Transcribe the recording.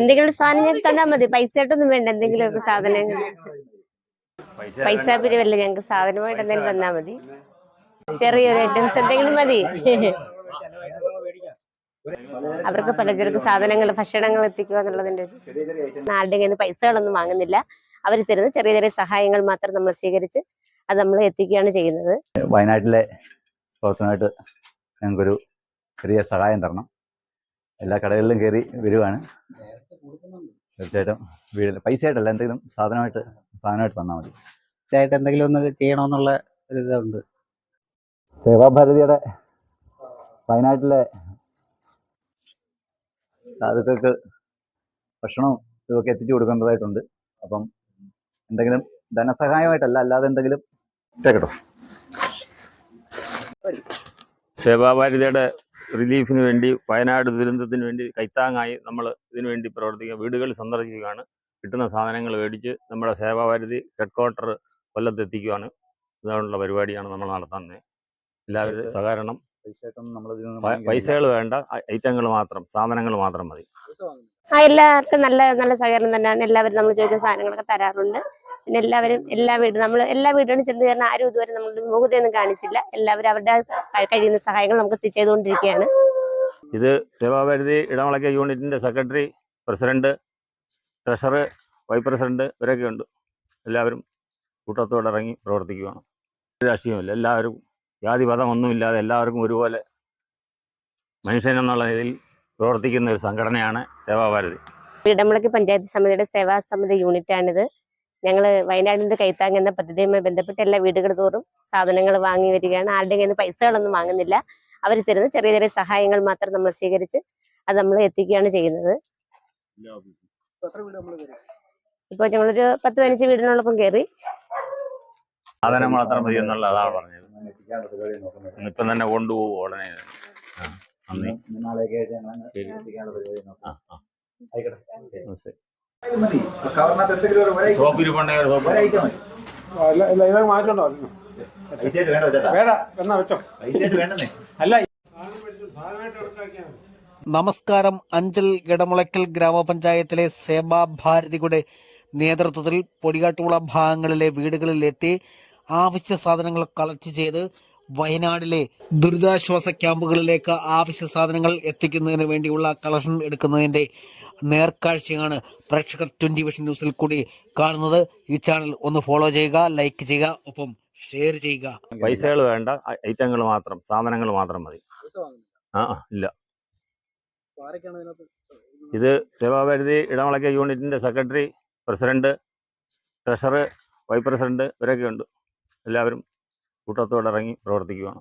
എന്തെങ്കിലും സാധനം ഞങ്ങൾക്ക് തന്നാൽ മതി. പൈസ ആയിട്ടൊന്നും വേണ്ട എന്തെങ്കിലുമൊക്കെ സാധനങ്ങൾ പൈസ പിരിവല്ല ഞങ്ങൾക്ക് സാധനമായിട്ട് എന്തെങ്കിലും തന്നാൽ മതി. ചെറിയൊരു ഐറ്റംസ് എന്തെങ്കിലും മതി. അവർക്ക് പലചരക്ക് സാധനങ്ങൾ ഭക്ഷണങ്ങൾ എത്തിക്കുക എന്നുള്ളതിന്റെ ഒരു ആരുടെ കയ്യിൽ നിന്ന് പൈസകളൊന്നും വാങ്ങുന്നില്ല. അവർ തരുന്ന ചെറിയ ചെറിയ സഹായങ്ങൾ മാത്രം നമ്മൾ സ്വീകരിച്ച് അത് നമ്മൾ എത്തിക്കുകയാണ് ചെയ്യുന്നത്. വയനാട്ടിലെ പ്രവർത്തനമായിട്ട് ഞങ്ങൾക്കൊരു ചെറിയ സഹായം തരണം. എല്ലാ കടകളിലും കയറി വരുവാണ്. തീർച്ചയായിട്ടും വീട് പൈസ ആയിട്ടല്ല എന്തെങ്കിലും സാധനമായിട്ട് സാധനമായിട്ട് തന്നാൽ മതി. തീർച്ചയായിട്ടും എന്തെങ്കിലും ഒന്ന് ചെയ്യണമെന്നുള്ള ഒരു ഇതുണ്ട്. സേവാഭാരതിയുടെ വയനാട്ടിലെ സാധുക്കൾക്ക് ഭക്ഷണവും ഇതൊക്കെ എത്തിച്ചു കൊടുക്കേണ്ടതായിട്ടുണ്ട്. അപ്പം എന്തെങ്കിലും ധനസഹായമായിട്ടല്ല അല്ലാതെ എന്തെങ്കിലും കേട്ടോ സേവാഭാരതിയുടെ റിലീഫിന് വേണ്ടി വയനാട് ദുരന്തത്തിന് വേണ്ടി കൈത്താങ്ങായി നമ്മൾ ഇതിനു വേണ്ടി പ്രവർത്തിക്കുക. വീടുകൾ സന്ദർശിക്കുകയാണ്. കിട്ടുന്ന സാധനങ്ങൾ മേടിച്ച് നമ്മുടെ സേവാപരിധി ഹെഡ്ക്വാർട്ടർ ക്വാർട്ടർ കൊല്ലത്ത് എത്തിക്കുകയാണ്. ഇതാണുള്ള പരിപാടിയാണ് നമ്മൾ നടത്തുന്നത്. എല്ലാവരും സഹകരണം. പൈസകൾ വേണ്ട. ഐറ്റങ്ങൾ മാത്രം സാധനങ്ങൾ മാത്രം മതി. ആ എല്ലാവർക്കും നല്ല നല്ല സഹകരണം തന്നെയാണ്. എല്ലാവരും നമ്മൾ ചോദിക്കുന്ന സാധനങ്ങളൊക്കെ തരാറുണ്ട്. പിന്നെ എല്ലാവരും എല്ലാ വീടും നമ്മൾ എല്ലാ വീടുകളും ചെന്ന് കയറുന്ന ആരും ഇതുവരെ നമ്മൾ മുഖത്തൊന്നും കാണിച്ചില്ല. എല്ലാവരും അവരുടെ കഴിയുന്ന സഹായങ്ങൾ നമുക്ക് തി- ഇത് സേവാഭാരതി ഇടമളക്ക യൂണിറ്റിന്റെ secretary president treasurer vice president ഇവരൊക്കെ ഉണ്ട്. എല്ലാവരും കൂട്ടത്തോടെ ഇറങ്ങി പ്രവർത്തിക്കുകയാണ് രാഷ്ട്രീയമില്ല എല്ലാവരും ജാതി മതം ഒന്നുമില്ലാതെ എല്ലാവർക്കും ഒരുപോലെ മനുഷ്യനെന്നുള്ള രീതിയിൽ പ്രവർത്തിക്കുന്ന ഒരു സംഘടനയാണ് സേവാഭാരതി ഇടമുളക്കി പഞ്ചായത്ത് സമിതിയുടെ സേവാ സമിതി യൂണിറ്റാണിത്. ഞങ്ങൾ വയനാടിന്റെ കൈത്താങ് എന്ന പദ്ധതിയുമായി ബന്ധപ്പെട്ട് എല്ലാ വീടുകൾ തോറും സാധനങ്ങൾ വാങ്ങി വരികയാണ്. ആരുടെ കയ്യിൽ നിന്ന് പൈസകളൊന്നും വാങ്ങുന്നില്ല. അവർ തരുന്ന ചെറിയ ചെറിയ സഹായങ്ങൾ മാത്രം നമ്മൾ സ്വീകരിച്ച് അത് നമ്മൾ എത്തിക്കുകയാണ് ചെയ്യുന്നത്. ഇപ്പോൾ ഞങ്ങളൊരു പത്ത് പതിനഞ്ച് വീടിനോടൊപ്പം കയറി. സാധനം മാത്രം മതി എന്നുള്ള അതാണ് പറഞ്ഞത്. എത്തിക്കാനുള്ള പരിപാടി നോക്കുന്നത്. ഇപ്പം തന്നെ കൊണ്ടുപോകും ഉടനെ. നന്ദി. ശരി. ആ ആയിക്കോട്ടെ. സോപ്പ് അല്ല ഇല്ല ഇതൊക്കെ മാറ്റണ്ടോ? വേണ്ട എന്നാ വെച്ചോ. അല്ല നമസ്കാരം അഞ്ചൽ ഇടമുളയ്ക്കൽ ഗ്രാമപഞ്ചായത്തിലെ സേവാ ഭാരതിയുടെ നേതൃത്വത്തിൽ പൊടികാട്ടുകുള ഭാഗങ്ങളിലെ വീടുകളിലെത്തി ആവശ്യ സാധനങ്ങൾ കളക്ട് ചെയ്ത് വയനാടിലെ ദുരിതാശ്വാസ ക്യാമ്പുകളിലേക്ക് ആവശ്യ സാധനങ്ങൾ എത്തിക്കുന്നതിന് വേണ്ടിയുള്ള കളക്ഷൻ എടുക്കുന്നതിന്റെ നേർക്കാഴ്ചയാണ് പ്രേക്ഷകർ ട്വന്റി വിഷൻ ന്യൂസിൽ കൂടി കാണുന്നത്. ഈ ചാനൽ ഒന്ന് ഫോളോ ചെയ്യുക ലൈക്ക് ചെയ്യുക ഒപ്പം ഷെയർ ചെയ്യുക. പൈസകൾ വേണ്ട ഐറ്റങ്ങൾ മാത്രം സാധനങ്ങൾ മാത്രം മതി. ആ ഇല്ല. ഇത് സേവാഭാരതി ഇടമളക്ക യൂണിറ്റിന്റെ secretary president treasurer vice president ഇവരൊക്കെ ഉണ്ട്. എല്ലാവരും കൂട്ടത്തോടെ ഇറങ്ങി പ്രവർത്തിക്കുകയാണ്